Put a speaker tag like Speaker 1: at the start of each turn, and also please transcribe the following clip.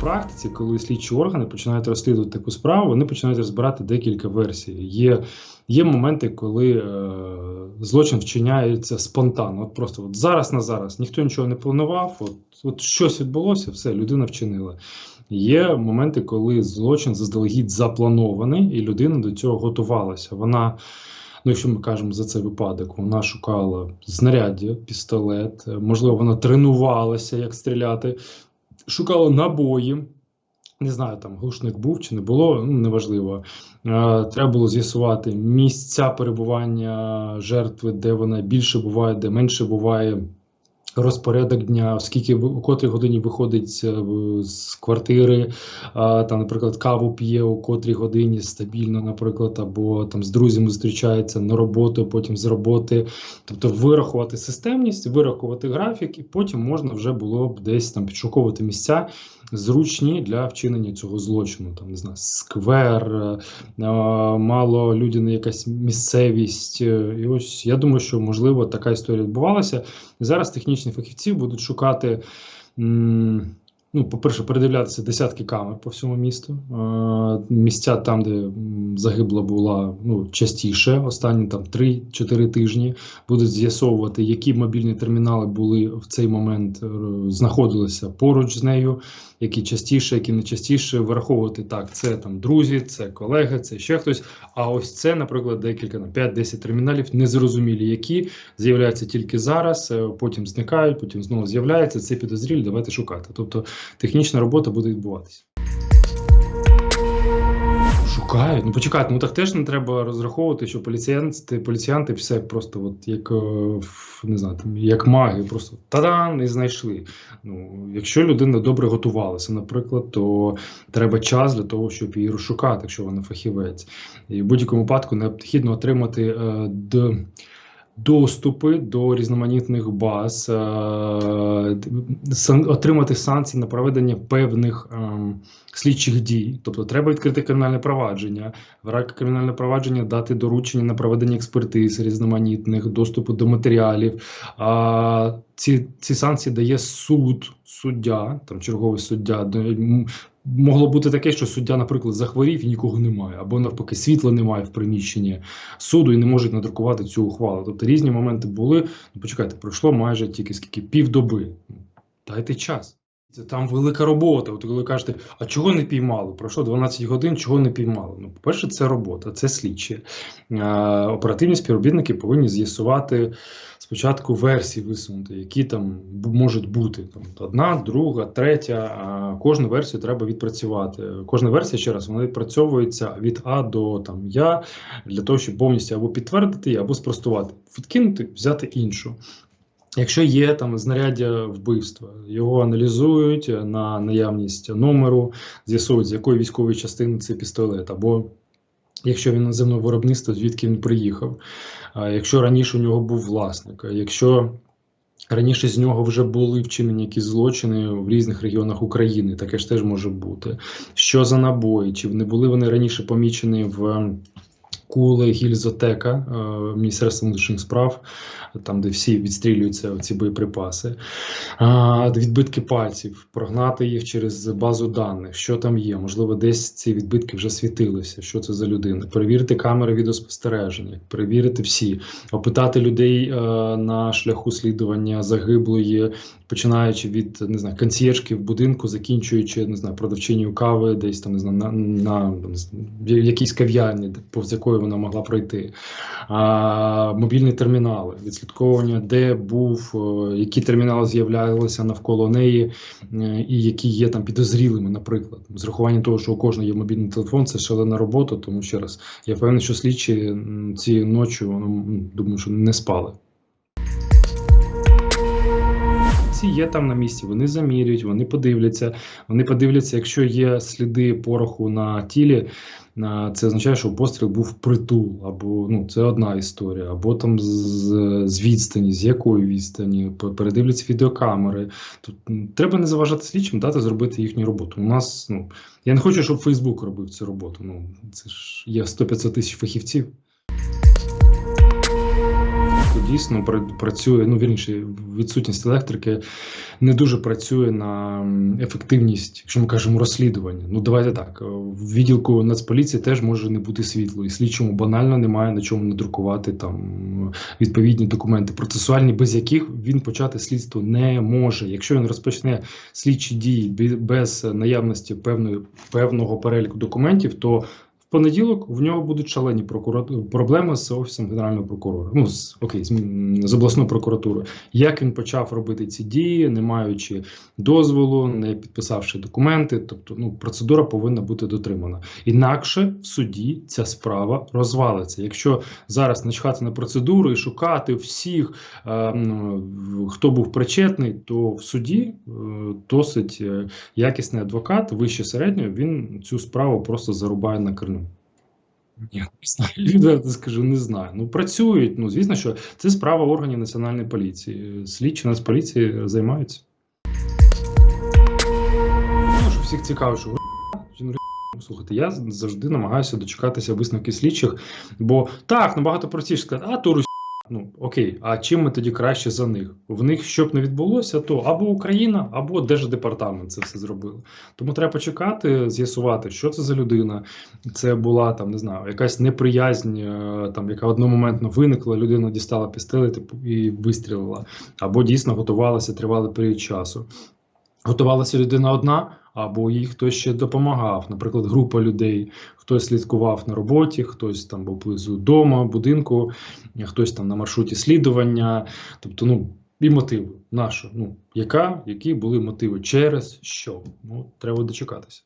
Speaker 1: практиці, коли слідчі органи починають розслідувати таку справу, вони починають розбирати декілька версій. Є, є моменти, коли е, злочин вчиняється спонтанно. От просто от зараз на зараз ніхто нічого не планував. От, от щось відбулося, все, людина вчинила. Є моменти, коли злочин заздалегідь запланований, і людина до цього готувалася. Вона, ну якщо ми кажемо за цей випадок, вона шукала знаряддя, пістолет, можливо, вона тренувалася, як стріляти, шукала набої. Не знаю, там глушник був чи не було, ну неважливо. Е, треба було з'ясувати місця перебування жертви, де вона більше буває, де менше буває. Розпорядок дня, скільки в у котрій годині виходить е, з квартири, там, наприклад, каву п'є у котрій годині стабільно, наприклад, або там з друзями зустрічається на роботу, потім з роботи. Тобто вирахувати системність, вирахувати графік, і потім можна вже було б десь там підшуковувати місця зручні для вчинення цього злочину. Там не знаю, сквер, е, мало людяна якась місцевість. Е, І ось я думаю, що можливо така історія відбувалася. І зараз технічні фахівці будуть шукати. Ну, по-перше, передивлятися десятки камер по всьому місту. Е, місця там, де загибла була ну, частіше, останні там 3-4 тижні. Будуть з'ясовувати, які мобільні термінали були в цей момент, е, знаходилися поруч з нею, які частіше, які не частіше. Враховувати так, це там друзі, це колеги, це ще хтось. А ось це, наприклад, декілька на 5-10 терміналів, незрозумілі, які з'являються тільки зараз, е, потім зникають, потім знову з'являються. Це підозрілі, давайте шукати. Тобто технічна робота буде відбуватися. Шукають. Ну почекайте, ну так теж не треба розраховувати, що поліціянти, поліціянти все просто от як е, не знаю, як маги, просто та-дан і знайшли. Ну, якщо людина добре готувалася, наприклад, то треба час для того, щоб її розшукати, якщо вона фахівець. І в будь-якому випадку необхідно отримати е, д- доступи до різноманітних баз, е, отримати санкції на проведення певних ем, слідчих дій. Тобто треба відкрити кримінальне провадження, в рамках кримінального провадження дати доручення на проведення експертиз різноманітних, доступу до матеріалів. Ці, ці санкції дає суд, суддя, там черговий суддя. Могло бути таке, що суддя, наприклад, захворів і нікого немає, або навпаки, світла немає в приміщенні суду і не можуть надрукувати цю ухвалу. Тобто різні моменти були. Ну, почекайте, пройшло майже тільки скільки півдоби. Дайте час. Це там велика робота. От коли кажете, а чого не піймали? Пройшло 12 годин, чого не піймали? Ну, по-перше, це робота, це слідчі. Е, оперативні співробітники повинні з'ясувати спочатку версії висунути, які там можуть бути. Там одна, друга, третя. А кожну версію треба відпрацювати. Кожна версія, ще раз, вона відпрацьовується від А до там Я для того, щоб повністю або підтвердити, або спростувати, відкинути, взяти іншу. Якщо є там знаряддя вбивства, його аналізують на наявність номеру, з'ясують, з якої військової частини це пістолет, або якщо він наземного виробництва, звідки він приїхав, якщо раніше у нього був власник, якщо раніше з нього вже були вчинені якісь злочини в різних регіонах України, таке ж теж може бути. Що за набої? Чи не були вони раніше помічені в Куле гільзотека е, Міністерства внутрішніх справ, там, де всі відстрілюються ці боєприпаси, відбитки пальців, прогнати їх через базу даних, що там є. Можливо, десь ці відбитки вже світилися. Що це за людина? Перевірити камери відеоспостереження, перевірити всі, опитати людей е, на шляху слідування загиблої, починаючи від не знаю, консьєржки в будинку, закінчуючи не знаю, продавчиню кави, десь там не знаю, на, на знаю, в якійсь кав'ярні, повз якої вона могла пройти. А, мобільні термінали, відслідковування, де був, е, які термінали з'являлися навколо неї, е, і які є там підозрілими, наприклад. З рахуванням того, що у кожного є мобільний телефон, це шалена робота. Тому ще раз я впевнений, що слідчі м, ці ночі ну, думаю, що не спали. Ці є там на місці, вони замірюють, вони подивляться. Вони подивляться, якщо є сліди пороху на тілі, це означає, що постріл був впритул, або ну це одна історія, або там з, з відстані, з якої відстані, передивляться відеокамери. Тут треба не заважати слідчим, дати зробити їхню роботу. У нас ну я не хочу, щоб Фейсбук робив цю роботу. Ну це ж є 100-500 тисяч фахівців. Дійсно працює. Ну вірніше, відсутність електрики не дуже працює на ефективність, якщо ми кажемо розслідування. Ну давайте так. е, В відділку Нацполіції теж може не бути світло, і слідчому банально немає на чому надрукувати там відповідні документи процесуальні, без яких він почати слідство не може. Якщо він розпочне слідчі дії без наявності певної певного переліку документів, то понеділок в нього будуть шалені проблеми з офісом генерального прокурора. Ну з окей, з, з обласною прокуратурою. Як він почав робити ці дії, не маючи дозволу, не підписавши документи, тобто ну процедура повинна бути дотримана. Інакше в суді ця справа розвалиться. Якщо зараз начхати на процедуру і шукати всіх, е, хто був причетний, то в суді е, досить е, якісний адвокат, вище середнього, він цю справу просто зарубає на корню. Ні, не знаю, відверто скажу, не знаю. Ну працюють. Ну звісно, що це справа органів національної поліції. Слідчі Нацполіції займаються. Ну, що всіх цікаво, що Слухайте, я завжди намагаюся дочекатися висновків слідчих, бо так набагато простіше сказати, а то. Ну окей, а чим ми тоді краще за них? В них що б не відбулося, то або Україна, або Держдепартамент це все зробили. Тому треба почекати, з'ясувати, що це за людина. Це була там, не знаю, якась неприязнь, е, там яка одномоментно виникла, людина дістала пістолет і вистрілила, або дійсно готувалася тривалий період часу. Готувалася людина одна, або їй хтось ще допомагав. Наприклад, група людей, хтось слідкував на роботі, хтось там був близу дома, будинку, хтось там на маршруті слідування. Тобто, ну і мотиви. наші. Ну, яка, які були мотиви? Через що? Ну, треба дочекатися.